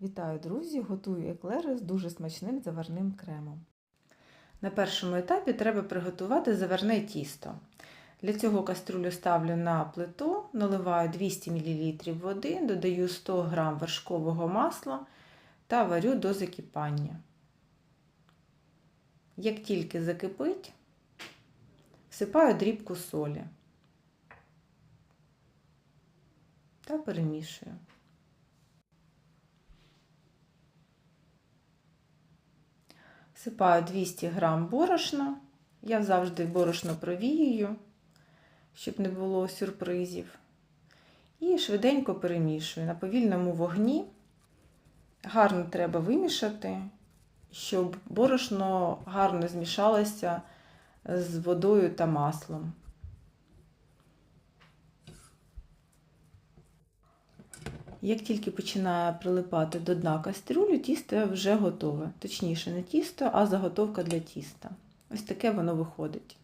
Вітаю, друзі! Готую еклери з дуже смачним заварним кремом. На першому етапі треба приготувати заварне тісто. Для цього каструлю ставлю на плиту, наливаю 200 мл води, додаю 100 г вершкового масла та варю до закипання. Як тільки закипить, всипаю дрібку солі та перемішую. Всипаю 200 г борошна. Я завжди борошно провіюю, щоб не було сюрпризів. І швиденько перемішую на повільному вогні. Гарно треба вимішати, щоб борошно гарно змішалося з водою та маслом. Як тільки починає прилипати до дна кастрюлі, тісто вже готове. Точніше, не тісто, а заготовка для тіста. Ось таке воно виходить.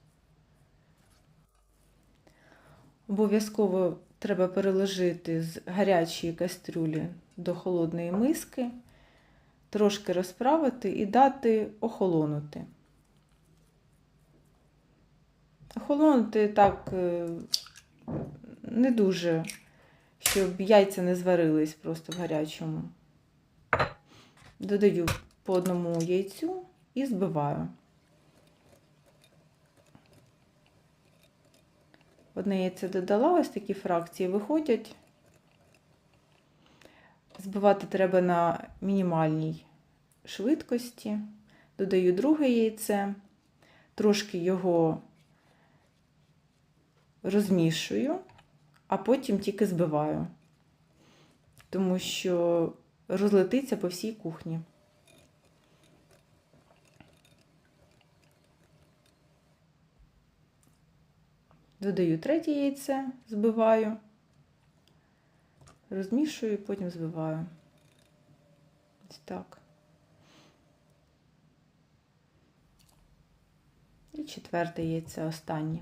Обов'язково треба переложити з гарячої кастрюлі до холодної миски, трошки розправити і дати охолонути. Охолонути так не дуже щоб яйця не зварились просто в гарячому. Додаю по одному яйцю і збиваю. Одне яйце додала, ось такі фракції виходять. Збивати треба на мінімальній швидкості. Додаю друге яйце, трошки його розмішую а потім тільки збиваю, тому що розлетиться по всій кухні. Додаю третє яйце, збиваю, розмішую, потім збиваю. Ось так. І четверте яйце останнє.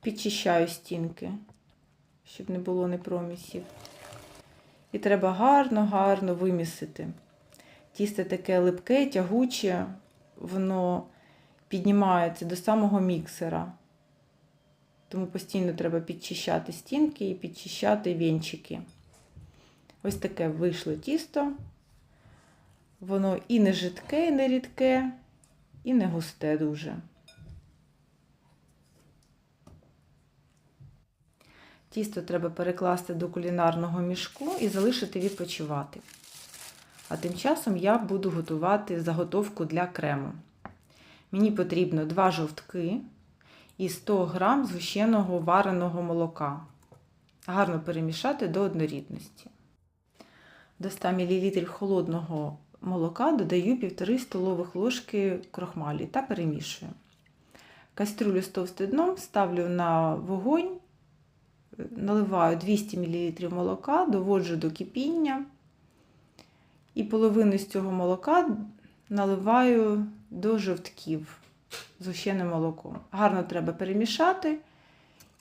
Підчищаю стінки щоб не було непромісів. І треба гарно-гарно вимісити. Тісто таке липке, тягуче, воно піднімається до самого міксера. Тому постійно треба підчищати стінки і підчищати вінчики. Ось таке вийшло тісто. Воно і не жидке, і не рідке, і не густе дуже. Тісто треба перекласти до кулінарного мішку і залишити відпочивати. А тим часом я буду готувати заготовку для крему. Мені потрібно 2 жовтки і 100 г згущеного вареного молока. Гарно перемішати до однорідності. До 100 мл холодного молока додаю 1,5 столових ложки крохмалі та перемішую. Кастрюлю з товстим дном ставлю на вогонь наливаю 200 мл молока, доводжу до кипіння. І половину з цього молока наливаю до жовтків з ущеним молоком. Гарно треба перемішати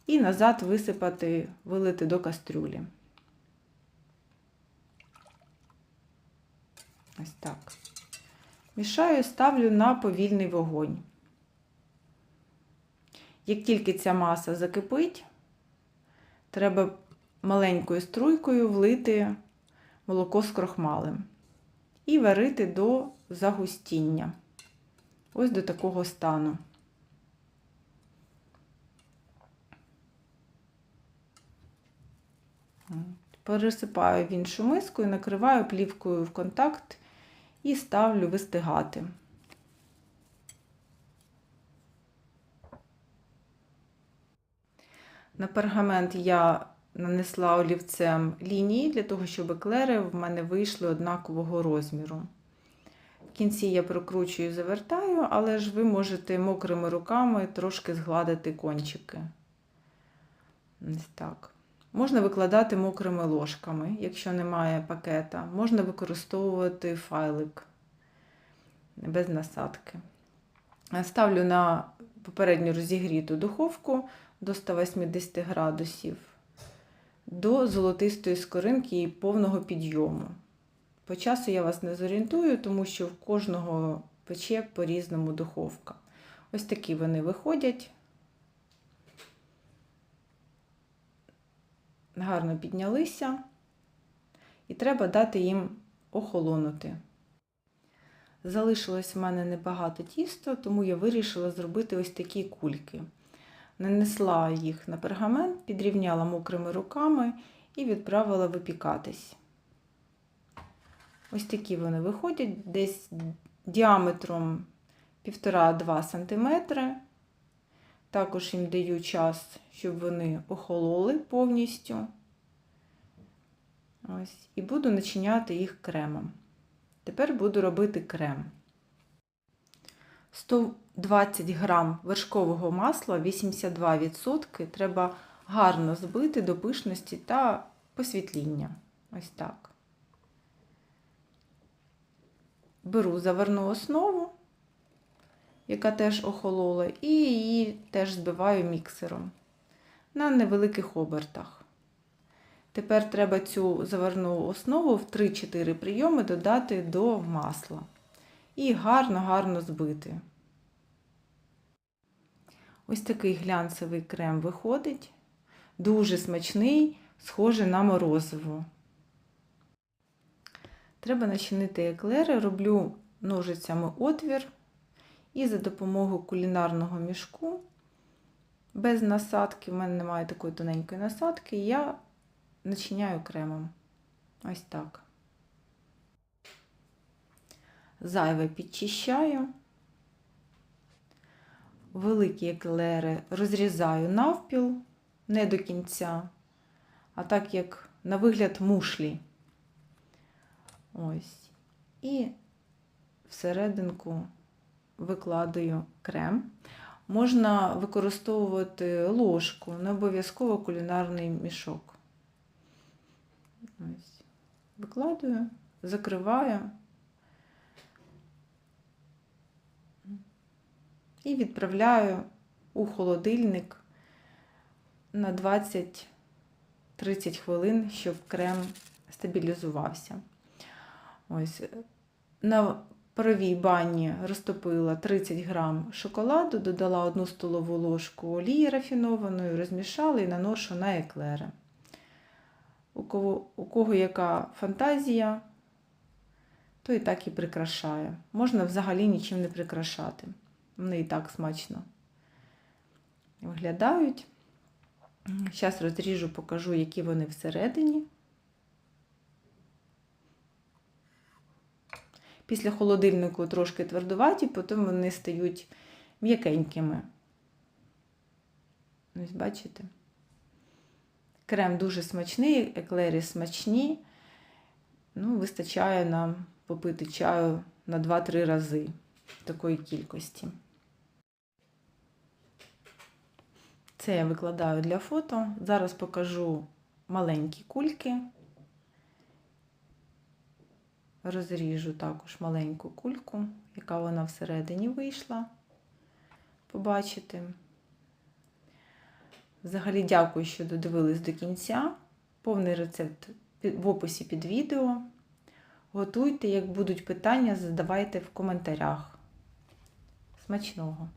і назад висипати, вилити до кастрюлі. Ось так. Мішаю, ставлю на повільний вогонь. Як тільки ця маса закипить, треба маленькою струйкою влити молоко з крохмалем і варити до загустіння. Ось до такого стану. Пересипаю в іншу миску і накриваю плівкою в контакт і ставлю вистигати. На пергамент я нанесла олівцем лінії для того, щоб еклери в мене вийшли однакового розміру. В кінці я прокручую і завертаю, але ж ви можете мокрими руками трошки згладити кончики. Так. Можна викладати мокрими ложками, якщо немає пакета. Можна використовувати файлик без насадки. Ставлю на попередньо розігріту духовку до 180 градусів, до золотистої скоринки і повного підйому. По часу я вас не зорієнтую, тому що в кожного пече по-різному духовка. Ось такі вони виходять. Гарно піднялися. І треба дати їм охолонути. Залишилось в мене небагато тіста, тому я вирішила зробити ось такі кульки. Нанесла їх на пергамент, підрівняла мокрими руками і відправила випікатись. Ось такі вони виходять десь діаметром 1,5-2 см. Також їм даю час, щоб вони охололи повністю. Ось. І буду начиняти їх кремом. Тепер буду робити крем. 120 грам вершкового масла, 82% треба гарно збити до пишності та посвітління. Ось так. Беру заварну основу, яка теж охолола, і її теж збиваю міксером на невеликих обертах. Тепер треба цю заварну основу в 3-4 прийоми додати до масла і гарно-гарно збити. Ось такий глянцевий крем виходить, дуже смачний, схожий на морозиво. Треба начинити еклери, роблю ножицями отвір і за допомогою кулінарного мішку, без насадки, в мене немає такої тоненької насадки, я начиняю кремом. Ось так. Зайве підчищаю. Великі еклери розрізаю навпіл, не до кінця, а так як на вигляд мушлі. Ось. І всерединку викладаю крем. Можна використовувати ложку, не обов'язково кулінарний мішок. Ось. Викладаю, закриваю і відправляю у холодильник на 20-30 хвилин, щоб крем стабілізувався. Ось. На паровій бані розтопила 30 грам шоколаду, додала 1 столову ложку олії рафінованої, розмішала і наношу на еклери. У кого, у кого яка фантазія, то і так і прикрашає. Можна взагалі нічим не прикрашати. Вони і так смачно виглядають. Зараз розріжу, покажу, які вони всередині. Після холодильнику трошки твердуваті, потім вони стають м'якенькими. Ось бачите? Крем дуже смачний, еклері смачні. Ну, вистачає нам попити чаю на 2-3 рази такої кількості. Це я викладаю для фото. Зараз покажу маленькі кульки. Розріжу також маленьку кульку, яка вона всередині вийшла. Побачити. Взагалі, дякую, що додивились до кінця. Повний рецепт в описі під відео. Готуйте, як будуть питання, задавайте в коментарях. Смачного!